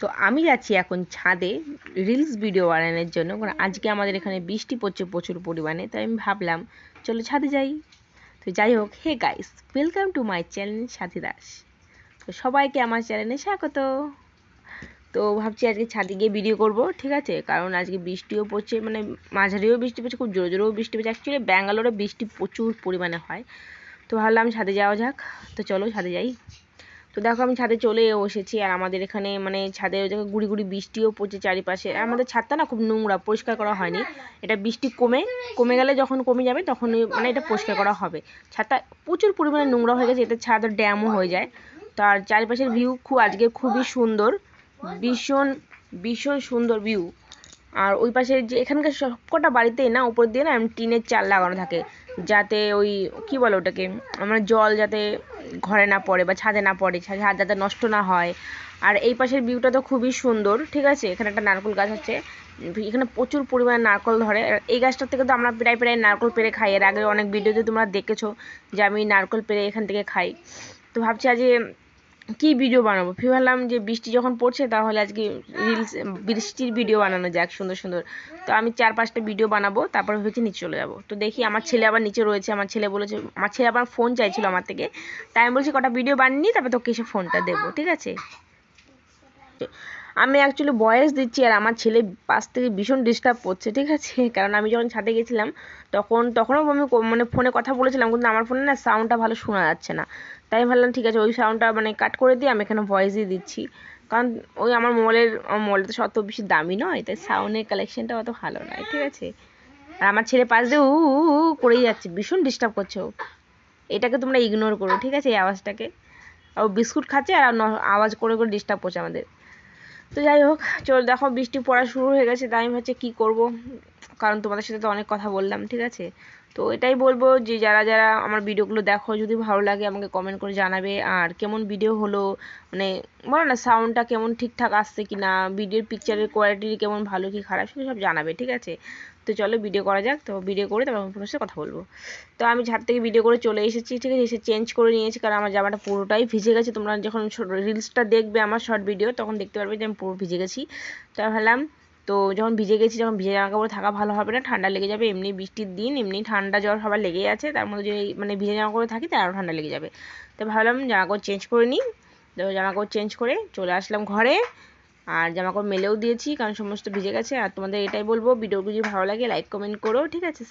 তো আমি যাচ্ছি এখন ছাদে রিলস ভিডিও বানানোর জন্য। কারণ আজকে আমাদের এখানে বৃষ্টি পড়ছে প্রচুর পরিমাণে, তাই আমি ভাবলাম, চলো ছাদে যাই। তো যাই হোক hey guys welcome to my channel Sathi Das. তো সবাইকে আমার চ্যানেলে স্বাগত। তো ভাবছি আজকে ছাদে গিয়ে ভিডিও করব, ঠিক আছে? কারণ আজকে বৃষ্টিও পড়ছে মানে মাঝারিও বৃষ্টি পড়ছে, খুব জোরে জোরেও বৃষ্টি পড়ছে। অ্যাকচুয়ালি ব্যাঙ্গালোরে বৃষ্টি প্রচুর পরিমাণে হয়। তো ভাবলাম ছাদে যাওয়া যাক। তো চলো ছাদে যাই। তো দেখো আমি ছাদে চলে এসেছি আর আমাদের এখানে মানে ছাদে ওই জায়গায় গুড়ি গুড়ি বৃষ্টিও পড়ছে চারিপাশে। আর আমাদের ছাদটা না খুব নোংরা পরিষ্কার করা হয়নি। এটা বৃষ্টি কমে কমে গেলে যখন কমে যাবে তখন মানে এটা পরিষ্কার করা হবে। ছাদটা প্রচুর পরিমাণে নোংরা হয়ে গেছে এতে ছাদ ড্যামও হয়ে যায়। তার চারিপাশের ভিউ খুব আজকে খুবই সুন্দর ভীষণ ভীষণ সুন্দর ভিউ আর ওই পাশে যে এখানকার সবকটা বাড়িতেই না উপর দিয়ে না টিনের চাল লাগানো থাকে। যাতে ওই, কি বলে ওটাকে আমার জল যাতে ঘরে না পড়ে বা ছাদে না পড়ে, ছাদ যাতে নষ্ট না হয়। আর এই পাশের ভিউটা তো খুবই সুন্দর, ঠিক আছে? এখানে একটা নারকোল গাছ আছে। এখানে প্রচুর পরিমাণে নারকল ধরে। এই গাছটার থেকে তো আমরা প্রায় প্রায় নারকল পেরে খাই। এর আগে অনেক ভিডিওতে তোমরা দেখেছ যে আমি নারকল পেরে এখান থেকে খাই। তো ভাবছি আজ কি ভিডিও বানাবো? ভাবলাম যে বৃষ্টি যখন পড়ছে তাহলে আজকে রিলস বৃষ্টির ভিডিও বানানো যাক সুন্দর সুন্দর। তো আমি চার পাঁচটা ভিডিও বানাবো, তারপর ভেবেছি নিচে চলে যাব। তো দেখি আমার ছেলে আবার নিচে রয়েছে, আমার ছেলে বলেছে, আমার ছেলে আবার ফোন চাইছিল আমার থেকে। তাই আমি বলছি কটা ভিডিও বানিয়ে তারপর তোকে এসে ফোনটা দেবো, ঠিক আছে? আমি অ্যাকচুয়ালি বয়েস দিচ্ছি আর আমার ছেলে পাশ থেকে ভীষণ ডিস্টার্ব করছে, ঠিক আছে? কারণ আমি যখন ছাদে গেছিলাম, তখন, তখনও আমি মানে ফোনে কথা বলেছিলাম, কিন্তু আমার ফোনে না সাউন্ডটা ভালো শোনা যাচ্ছে না। তাই ভাবলাম, ঠিক আছে, ওই সাউন্ডটা মানে কাট করে দিয়ে আমি এখানে ভয়েস দিয়ে দিচ্ছি। কারণ ওই আমার মোবাইলের আমার মোবাইলটা তো অত বেশি দামি নয়, তাই সাউন্ডের কালেকশনটা অত ভালো নয়, ঠিক আছে? আর আমার ছেলে পাশ দিয়ে উ করেই যাচ্ছে, ভীষণ ডিস্টার্ব করছে ও। এটাকে তোমরা ইগনোর করো, ঠিক আছে, এই আওয়াজটাকে। আর বিস্কুট খাচ্ছে আর আওয়াজ করে করে ডিস্টার্ব করছে আমাদের। তো যাই হোক, চল দেখো, বৃষ্টি পড়া শুরু হয়ে গেছে, তাই আমি ভাবছি কি করব। কারণ তোমাদের সাথে তো অনেক কথা বললাম, ঠিক আছে? তো এটাই বলব যে যারা যারা আমার ভিডিওগুলো দেখো, যদি ভালো লাগে আমাকে কমেন্ট করে জানাবে। আর কেমন ভিডিও হলো মানে বলো না সাউন্ডটা কেমন ঠিকঠাক আসছে কি না ভিডিওর পিকচারের কোয়ালিটি কেমন ভালো কি খারাপ, সেগুলো সব জানাবে, ঠিক আছে? তো চলো ভিডিও করা যাক, তো ভিডিও করে তারপর আমি সাথে কথা বলব। তো আমি ছাদ থেকে ভিডিও করে চলে এসেছি, ঠিক আছে? এসে চেঞ্জ করে নিয়েছি, কারণ আমার জামাটা পুরোটাই ভিজে গেছে। তোমরা যখন রিলসটা দেখবে, আমার শর্ট ভিডিও তখন দেখতে পারবে যে আমি পুরো ভিজে গেছি। তো ভাবলাম তো যখন ভিজে গেছি, যখন ভিজে জামা কাপড় থাকা ভালো হবে না, ঠান্ডা লেগে যাবে, এমনি বৃষ্টির দিন, এমনি ঠান্ডা জ্বর সবার লেগেই আছে, তার মধ্যে যদি মানে ভিজে জামা কাপড় থাকি, তার আরও ঠান্ডা লেগে যাবে। তো ভাবলাম জামা কাপড় চেঞ্জ করে নিই। তো জামা কাপড় চেঞ্জ করে চলে আসলাম ঘরে। আর জামা কাপড় মেলেও দিয়েছি, কারণ সমস্ত ভিজে গেছে। আর তোমাদের এটাই বলব, ভিডিওগুলো যদি ভালো লাগে লাইক কমেন্ট করো, ঠিক আছে?